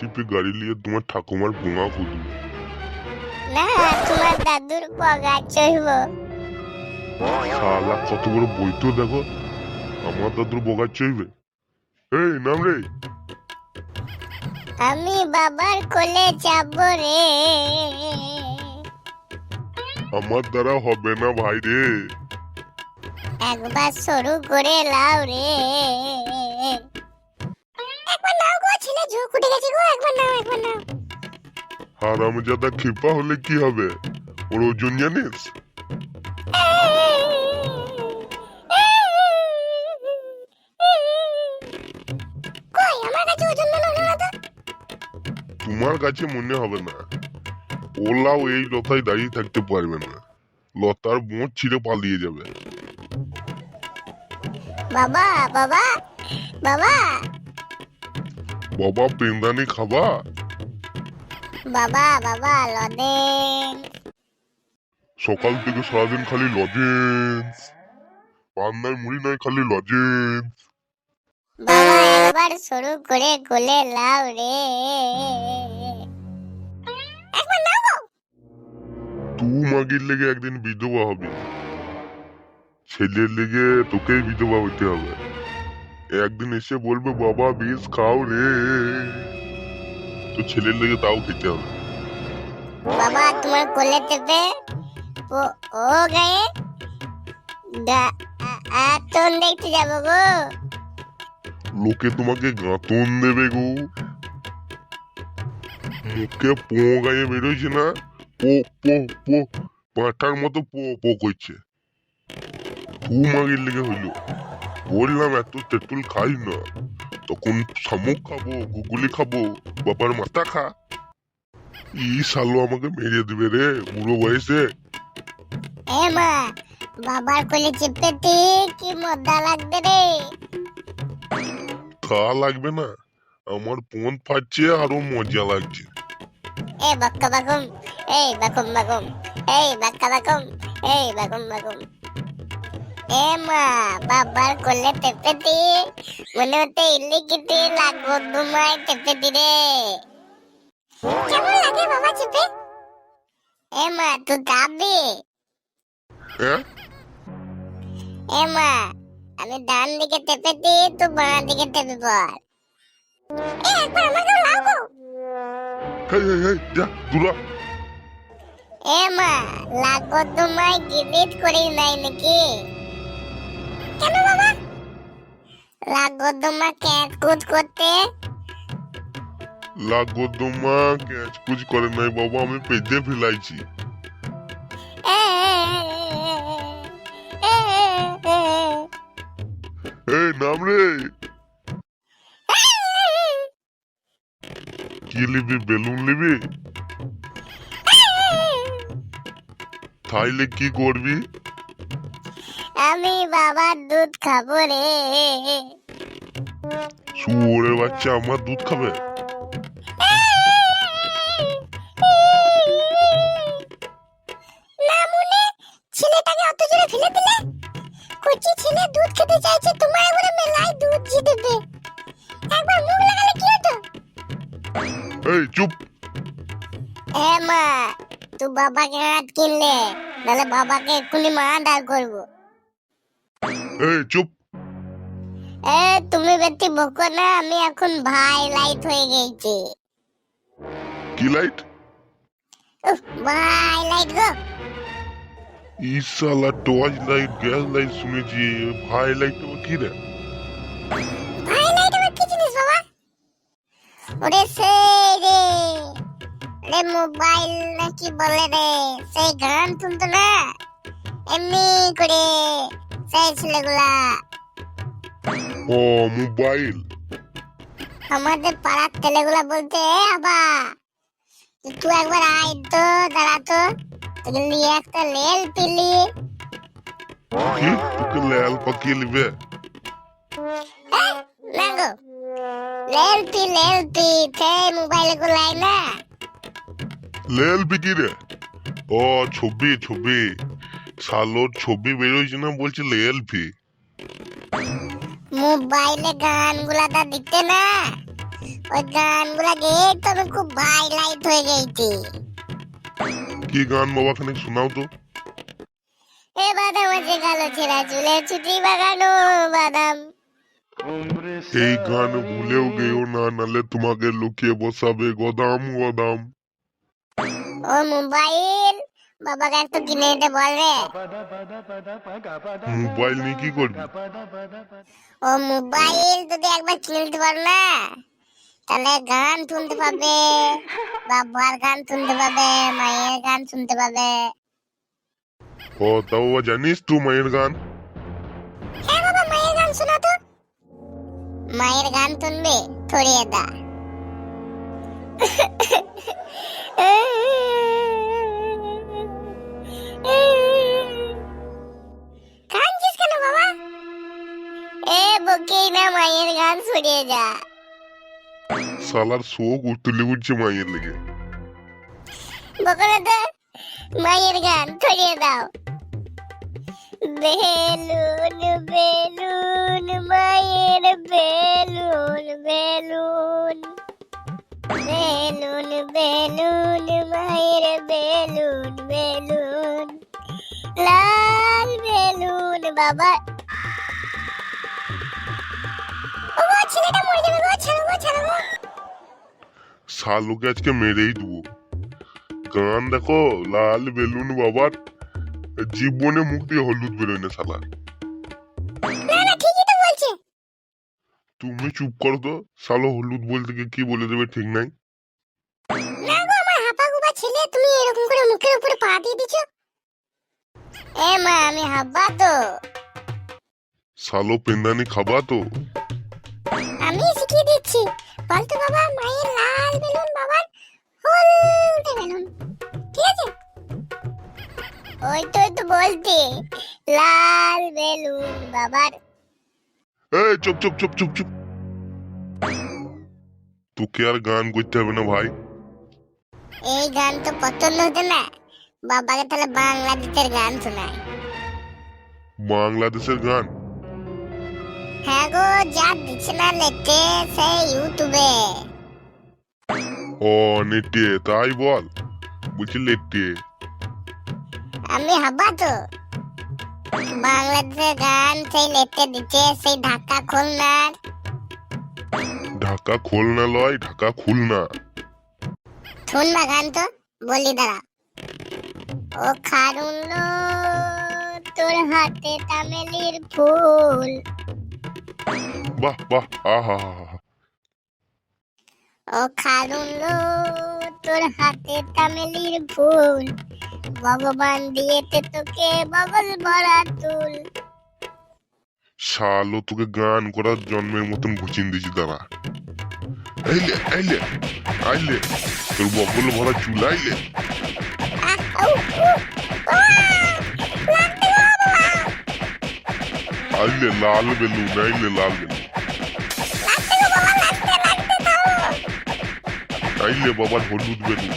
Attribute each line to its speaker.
Speaker 1: JCB গাড়ি নিয়ে তোমার ঠাকুমার বোঙা খুঁজবো
Speaker 2: না তোমার দাদুর পগা চড়ব
Speaker 1: শালা কত বড় বইতো দেখো। আমার দাদুর বোগা চইবে এই নাম রে।
Speaker 2: আমি বাবার কোলে যাব রে।
Speaker 1: আমার দ্বারা হবে না ভাই রে।
Speaker 2: একবার শুরু করে লাও রে। একবার গো ছেলে ঝোঁক উঠে গেছে গো একবার নাও একবার নাও।
Speaker 1: হারামজাদা ক্ষিপা হলে কি হবে? ওর ওজন জানিস? তোমার কাছে মনে হবে না। ওলাও এই লতায় দাঁড়িয়ে থাকতে পারবে না। লতার মোচ ছিঁড়ে পালিয়ে যাবে।
Speaker 2: বাবা বাবা বাবা।
Speaker 1: বাবা পেন্দানি খাবা?
Speaker 2: বাবা বাবা লদেন
Speaker 1: সকাল থেকে সারাদিন খালি লজেন্স পান্নায় মুড়ি নয় খালি লজেন্স
Speaker 2: বাবা একবার শুরু করে কোলে লাও রে। একবার নাও
Speaker 1: তু মাগির লেগে একদিন বিধবা হবে। ছেলের লেগে তোকেই বিধবা হতে হবে। একদিন এসে বলবে বাবা বিষ খাও রে। তো ছেলের লেগে তাও খেতে হবে।
Speaker 2: বাবা তোমার কোলে চেপে ও ও গায়ে? গা- আ- আতন দেখতে যাব গো।
Speaker 1: লোকে তোমাকে গাঁতন দেবে গো। মুখে পো গায়ে বেরোইছে না পো পো পো পাঁঠার মতো পো পো করছে। তু মাগির লেগে হইল। বললাম এত তেঁতুল খাই না। তখন শামুক খাব গুগুলি খাব বাবার মাথা খা। ই সালো আমাকে মেরে দেবে রে বুড়ো বয়সে।
Speaker 2: এ মা বাবার কোলে চেপেতে কি মজা লাগবে রে।
Speaker 1: তা লাগবে না আমার পন ফাটছে আরও মজা লাগছে।
Speaker 2: এ বাক্কা বাকুম এই বাকুম বাকুম এই বাক্কা বাকুম এই বাকুম বাকুম এ মা বাবার কোলে চেপেতে মনে হতে ইল্লি কিতে লাগবো তোমায় চেপেতি রে। কেমন লাগে বাবা চেপে? এ মা তুই এ? মা আমি ডান দিকে টেপে দিই তুই বাঁ দিকে টেপে পড় এ একবার আমাকে লাগো
Speaker 1: হেই হেই হেই যা দূরা।
Speaker 2: এ মা লাগো তোমায় গিলিট করি নাই নাকি? কেন বাবা? লাগো তোমার করতে।
Speaker 1: লাগো তোমা ক্যাচ কুচ করে নাই বাবা আমি পেজে ফেলাইছি। এই নাম রে। কি লিবি বেলুন লিবি? তাইলে কি করবি?
Speaker 2: আমি বাবার দুধ খাব রে।
Speaker 1: শুয়োরের বাচ্চা আমার দুধ খাবে?
Speaker 2: ছেলেটাকে অত জোরে ফেলে দিলে? কচি ছেলে দুধ খেতে চাইছে তোমার এবারে মেলায় দুধ জি দেবে। একবার মুখ লাগালে কি হতো?
Speaker 1: এই চুপ!
Speaker 2: এ মা তুই বাবাকে হাত কিনলে নাহলে বাবাকে এক্ষুনি মা দাঁড় করব।
Speaker 1: এই চুপ।
Speaker 2: এ তুমি বেশি বকো না আমি এখন ভাই লাইট হয়ে গেছি।
Speaker 1: কি লাইট?
Speaker 2: ভাই লাইট গো।
Speaker 1: ইসালা টর্চ লাইট গ্যাস লাইট শুনেছি ভাই লাইট কি রে?
Speaker 2: ভাই লাইট আবার কি জিনিস বাবা? ওরে সেই রে রে মোবাইল নাকি বলে রে সেই গান শুনতো না? এমনি করে ছেলেগুলা।
Speaker 1: ও মোবাইল।
Speaker 2: আমাদের পাড়ার ছেলেগুলা বলতে "এ আবা তুই একবার আয় তো দাঁড়া তো। তোকে নিয়ে একটা লেল পিলি।
Speaker 1: কি? তোকে লাল পাকিয়ে
Speaker 2: লেল পি লেল পি মোবাইল গুলাই না।
Speaker 1: লেল বিকি রে? ও ছবি ছবি। সালোর ছবি বেরোইছে না বলছে লেল ফি
Speaker 2: মোবাইলে গান গুলাটা দিতে না। ওই গানগুলা গেয়ে তো আমি খুব ভাইলাইট হয়ে গেছি।
Speaker 1: কি গান বাবা খানিক শোনাও তো।
Speaker 2: এ বাদাম আছে কালো ছেঁড়া চুলে ছুটি বাগানো বাদাম।
Speaker 1: এই গান ভুলেও গেও না নালে তোমাকে লুকিয়ে বসাবে গদাম গদাম।
Speaker 2: ও মোবাইল বাবাকে একটু কিনে দিতে বলবে।
Speaker 1: মোবাইল নিয়ে কি করবি?
Speaker 2: ও মোবাইল যদি একবার কিনে দিতে পারো না তাহলে গান শুনতে পাবে বাবার গান শুনতে পাবে মায়ের গান শুনতে পাবে।
Speaker 1: ও তাও জানিস তুই মায়ের গান?
Speaker 2: হ্যাঁ বাবা মায়ের গান শোনা তো। মায়ের গান শুনবে থরিয়ে দা। না মায়ের গান ছড়িয়ে যা।
Speaker 1: শালার শোক উতলে উঠছে মায়ের লেগে।
Speaker 2: বকলে তো মায়ের গান ছড়িয়ে দাও। বেলুন বেলুন মায়ের বেলুন বেলুন। বেলুন বেলুন মায়ের বেলুন বেলুন। লাল বেলুন বাবা। ছেলেটা মরে যাবে গো ছাড়ো গো ছাড়ো গো।
Speaker 1: শালুকে আজকে মেরেই দেবো। গান দেখো লাল বেলুন বাবার জীবনে মুখ দিয়ে হলুদ বেরোয় না শালা।
Speaker 2: না না ঠিকই তো বলছে।
Speaker 1: তুমি চুপ করো তো শালো হলুদ বলতে গিয়ে কি বলে দেবে ঠিক নাই?
Speaker 2: না গো আমার হাপা গুপা ছেলে তুমি এরকম করে মুখের উপরে পা দিয়ে দিছো এ মা আমি হাব্বা তো।
Speaker 1: শালো পেন্দানি খাবা তো?
Speaker 2: বলতো বাবা মায়ের লাল বেলুন বাবার হলদে বেলুন। ঠিক আছে? ওই তো তো বলতে লাল বেলুন বাবার।
Speaker 1: এই চুপ চুপ চুপ চুপ চুপ। তোকে আর গান করতে হবে না ভাই।
Speaker 2: এই গান তো পছন্দ হতো না। বাবাকে তাহলে বাংলাদেশের গান শোনায়।
Speaker 1: বাংলাদেশের গান?
Speaker 2: হ্যাঁ গো যা দিচ্ছে না সেই ইউটিউবে।
Speaker 1: ও নেটে তাই বল। বলছি লেটে
Speaker 2: আমি হাবা তো। বাংলাদেশের গান সেই লেটে দিচ্ছে সেই ঢাকা খুলনার।
Speaker 1: ঢাকা খুলনা লয় ঢাকা খুলনা।
Speaker 2: শুনবা গান তো বলি দাঁড়া। ও খারুলো তোর হাতে তামেলির ফুল।
Speaker 1: বাহ বাহ আহা
Speaker 2: ও খারুলো তোর হাতে তামেলির ফুল ভগবান দিয়েতে তোকে বগল ভরা তুল।
Speaker 1: শালো তোকে গান করার জন্মের মতন ঘুচিন দিছি দাঁড়া। আইলে আইলে আইলে তোর বগল ভরা চুল আইলে। আইলে লাল বেলুন আইলে লাল বেলুন। তাইলে বাবার হলুদ বেলু